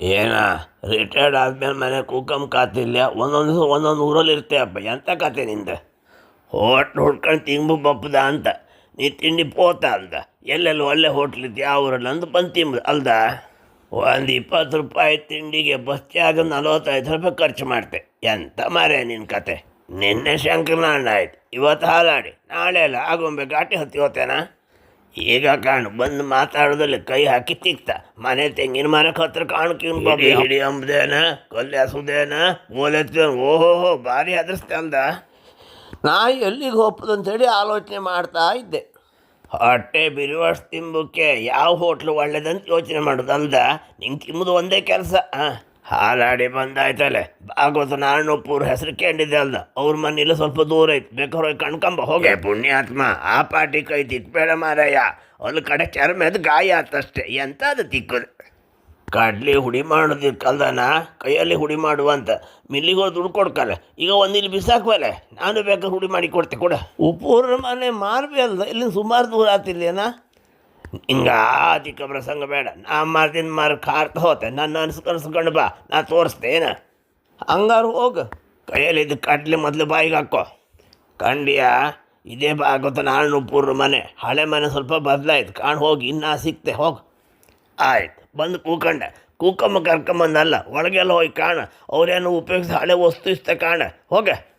ಏನ? ರಿಟೈರ್ಡ್ ಆದ್ಮೇಲೆ ಮನೆ ಕೂಕಮ್ ಕಾತಿಲ್ಲ ಒಂದೊಂದು ದಿವಸ ಒಂದೊಂದು ಊರಲ್ಲಿ ಇರ್ತೀಯಪ್ಪ ಎಂಥ ಕತೆ ನಿಂದ? ಹೋಟ್ಲು ಹುಡ್ಕೊಂಡು ತಿಂಬು ಬಪ್ಪದ ಅಂತ. ನೀ ತಿಂಡಿ ಪೋತ ಅಂದ ಎಲ್ಲೆಲ್ಲಿ ಒಳ್ಳೆ ಹೋಟ್ಲ್ ಇದೆ ಯಾವ ಊರಲ್ಲಿ ಅಂದು ಬಂದು ತಿಂಬುದು ಅಲ್ದ? ಒಂದು ಇಪ್ಪತ್ತು ರೂಪಾಯಿ ತಿಂಡಿಗೆ ಬಸ್ತಿಯಾಗ ನಲವತ್ತೈದು ರೂಪಾಯಿ ಖರ್ಚು ಮಾಡ್ತೆ. ಎಂತ ಮಾರೇ ನಿನ್ನ ಕತೆ? ನಿನ್ನೆ ಶಂಕರನಾರಾಯಣ ಆಯ್ತು. ಇವತ್ತು ಹಾಲಾಡಿ. ನಾಳೆ ಅಲ್ಲ, ಆಗೊಂಬೆ ಘಾಟಿ ಹತ್ತಿ ಹೋತೇನಾ? ಈಗ ಕಾಣು ಬಂದು ಮಾತಾಡೋದಲ್ಲಿ ಕೈ ಹಾಕಿ ತಿಕ್ತ. ಮನೆ ತೆಂಗಿನ ಮರಕ್ಕೆ ಹತ್ರ ಕಾಣು ಬಾಬಿ. ಹಿಡಿ ಅಂಬದೇನ ಕೊಲ್ಲಿ ಹಸುದೇನ ಓಲೆತ್ತ ಓಹೋ ಭಾರಿ ಹೆದರ್ಸ್ತೆ ನಾ ಎಲ್ಲಿಗೆ ಹೋಗ್ಬೋದು ಅಂತೇಳಿ ಆಲೋಚನೆ ಮಾಡ್ತಾ ಇದ್ದೆ. ಹೊಟ್ಟೆ ಬಿರುವಷ್ಟು ತಿಂಬಕ್ಕೆ ಯಾವ ಹೋಟ್ಲು ಒಳ್ಳೇದಂತ ಯೋಚನೆ ಮಾಡೋದು ಅಂದ. ನಿಂಗೆ ತಿಂಬುದು ಒಂದೇ ಕೆಲಸ ಹಾಂ. ಹಾಲಾಡಿ ಬಂದಾಯ್ತಲೆ. ಭಾಗವತ ನಾರಾಯಣಪುರ ಹೆಸರು ಕೇಳಿದೆ ಅಲ್ದ. ಅವ್ರ ಮನೇಲಿ ಸ್ವಲ್ಪ ದೂರ ಐತಿ. ಬೇಕಾರ ಕಣ್ಕಂಬ ಹೋಗೆ. ಪುಣ್ಯಾತ್ಮ ಆ ಪಾಟಿ ಕೈ ತಿಕ್ಬೇಡ ಮಾರಯ್ಯ. ಒಂದು ಕಡೆ ಚರ್ಮದ ಗಾಯ ಆತಷ್ಟೆ. ಎಂತ ಅದು ತಿಕ್ಕದು ಕಡ್ಲಿ ಹುಡಿ ಮಾಡೋದಕ್ಕಲ್ದನ ಕೈಯಲ್ಲಿ ಹುಡಿ ಮಾಡುವಂತ ಮಿಲ್ಲಿಗೆ ದುಡ್ಡು ಕೊಡ್ಕಲ್ಲ. ಈಗ ಒಂದು ಇಲ್ಲಿ ಬಿಸಾಕ್ವಲೆ. ನಾನು ಬೇಕಾದ್ರೆ ಹುಡಿ ಮಾಡಿ ಕೊಡ್ತೆ. ಕೂಡ. ಉಪ್ಪು ಮನೆ ಮಾರ್ಬಿ ಅಲ್ಲ ಇಲ್ಲಿ ಸುಮಾರು ದೂರ ಆತಿಲ್ಲೇನಾ? ಹಿಂಗ ಆದಿಕ ಪ್ರಸಂಗ ಬೇಡ. ನಾ ಮಾರ್ದಿನ ಮಾರ ಕಾರ್ತ ಹೋತೆ. ನನ್ನ ಅನ್ಸ್ಕನ್ಸ್ಕೊಂಡು ಬಾ. ನಾ ತೋರಿಸ್ತೇನ. ಹಂಗಾರು ಹೋಗು. ಕೈಯಲ್ಲಿ ಇದು ಕಡ್ಲಿ ಮೊದಲು ಬಾಯಿಗೆ ಹಾಕೋ. ಕಂಡಿಯ ಇದೇ ಭಾಗವತ ನಾನು ಪೂರ್ವ ಮನೆ. ಹಳೆ ಮನೆ ಸ್ವಲ್ಪ ಬದಲಾಯ್ತು. ಕಾಣ್ ಹೋಗಿ, ಇನ್ನೂ ಸಿಕ್ತೆ ಹೋಗು. ಆಯ್ತು. ಬಂದು ಕೂಕಂಡೆ. ಕೂಕಮ್ಮ ಕರ್ಕೊಂಬಂದಲ್ಲ. ಒಳಗೆಲ್ಲ ಹೋಗಿ ಕಾಣ. ಅವರೇನು ಉಪಯೋಗಿಸಿ ಹಳೆ ವಸ್ತು ಇಷ್ಟ ಕಾಣ. ಹೋಗೆ.